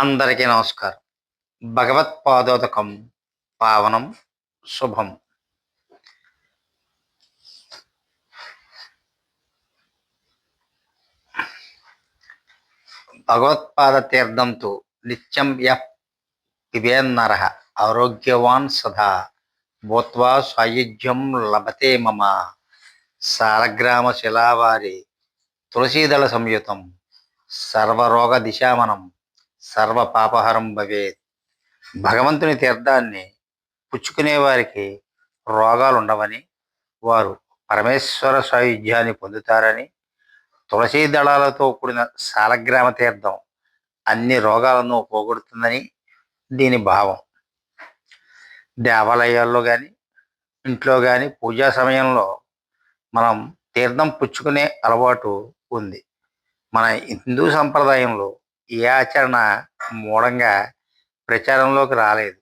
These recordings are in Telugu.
అందరికీ నమస్కారం. భగవత్పాదోదకం పావనం శుభం. భగవత్పాద తీర్థంతో నిత్యం యః పిబేన్నర ఆరోగ్యవాన్ సదా. భూత్వా సాయుధ్యం లభతే మమ. సారగ్రామ శిలావారి తులసీదళ సంయుతం. సర్వరోగ దిశామనం. సర్వ పాపహరం భవేత్ భగవంతుని తీర్థాన్ని పుచ్చుకునే వారికి రోగాలు ఉండవని వారు పరమేశ్వర సాయుధ్యాన్ని పొందుతారని తులసీ దళాలతో కూడిన సాలగ్రామ తీర్థం అన్ని రోగాలను పోగొడుతుందని దీని భావం. దేవాలయాల్లో కానీ ఇంట్లో కానీ పూజా సమయంలో మనం తీర్థం పుచ్చుకునే అలవాటు ఉంది. మన హిందూ సంప్రదాయంలో ఏ ఆచరణ మూలంగా ప్రచారంలోకి రాలేదు.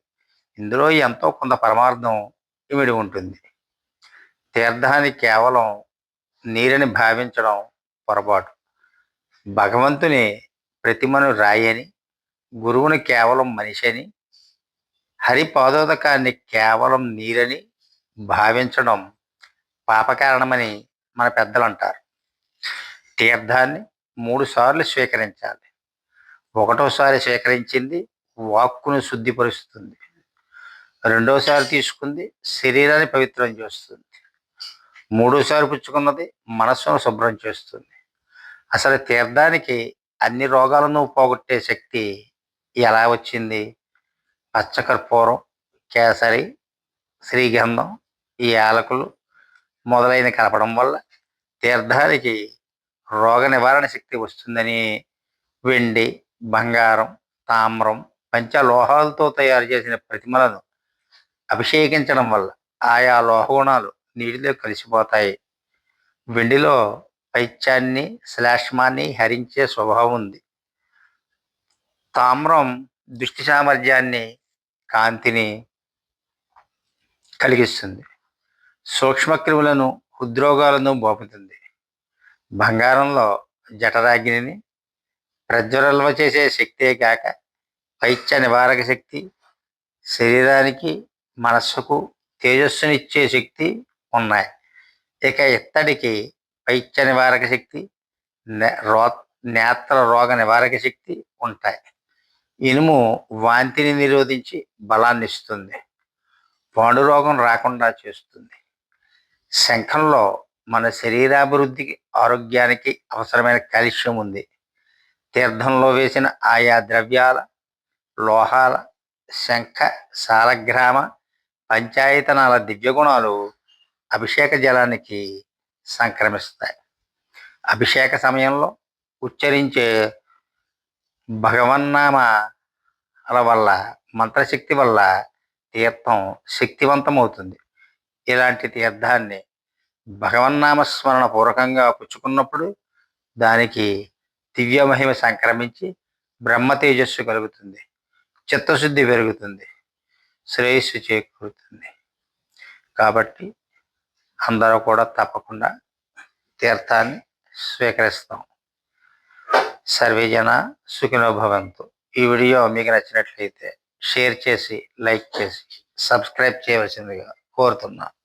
ఇందులో ఎంతో కొంత పరమార్థం ఇమిడి ఉంటుంది. తీర్థాన్ని కేవలం నీరని భావించడం పొరపాటు. భగవంతుని ప్రతిమను రాయని గురువుని కేవలం మనిషి అని హరిపాదోదకాన్ని కేవలం నీరని భావించడం పాపకారణమని మన పెద్దలు అంటారు తీర్థాన్ని మూడుసార్లు స్వీకరించాలి. ఒకటోసారి సేకరించింది వాక్కును శుద్ధిపరుస్తుంది. రెండోసారి తీసుకుంది శరీరాన్ని పవిత్రం చేస్తుంది. మూడోసారి పుచ్చుకున్నది మనస్సును శుభ్రం చేస్తుంది. అసలు తీర్థానికి అన్ని రోగాలను పోగొట్టే శక్తి ఎలా వచ్చింది? పచ్చకర్పూరం కేసరి శ్రీగంధం ఈ యాలకులు మొదలైన కలపడం వల్ల తీర్థానికి రోగ నివారణ శక్తి వస్తుందని వెండి బంగారం తామ్రం పంచలోహాలతో తయారు చేసిన ప్రతిమలను అభిషేకించడం వల్ల ఆయా లోహగుణాలు నీటిలో కలిసిపోతాయి. వెండిలో పైత్యాన్ని శ్లేష్మాన్ని హరించే స్వభావం ఉంది. తామ్రం దృష్టి సామర్థ్యాన్ని కాంతిని కలిగిస్తుంది. సూక్ష్మక్రిములను హృద్రోగాలను బోపుతుంది. బంగారంలో జఠరాగ్నిని ప్రజ్వరల్వ చేసే శక్తే కాక పైత్య నివారక శక్తి శరీరానికి మనస్సుకు తేజస్సునిచ్చే శక్తి ఉన్నాయి. ఇక ఇత్తడికి పైత్య నివారక శక్తి రో నేత్ర రోగ నివారక శక్తి ఉంటాయి. ఇనుము వాంతిని నిరోధించి బలాన్ని ఇస్తుంది పాండు రోగం రాకుండా చేస్తుంది. శంఖంలో మన శరీరాభివృద్ధికి ఆరోగ్యానికి అవసరమైన కాల్షియం ఉంది. తీర్థంలో వేసిన ఆయా ద్రవ్యాల లోహాల శంఖ సాలగ్రామ పంచాయతనాల దివ్యగుణాలు అభిషేక జలానికి సంక్రమిస్తాయి. అభిషేక సమయంలో ఉచ్చరించే భగవన్నామాల వల్ల మంత్రశక్తి వల్ల తీర్థం శక్తివంతమవుతుంది. ఇలాంటి తీర్థాన్ని భగవన్నామస్మరణ పూర్వకంగా పుచ్చుకున్నప్పుడు దానికి దివ్య మహిమ సంక్రమించి బ్రహ్మ తేజస్సు కలుగుతుంది. చిత్తశుద్ధి పెరుగుతుంది. శ్రేయస్సు చేకూరుతుంది. కాబట్టి అందరూ కూడా తప్పకుండా తీర్థాన్ని స్వీకరిస్తాం. సర్వేజన సుఖినోభవంతు ఈ వీడియో మీకు నచ్చినట్లయితే షేర్ చేసి లైక్ చేసి సబ్స్క్రైబ్ చేయవలసిందిగా కోరుతున్నాను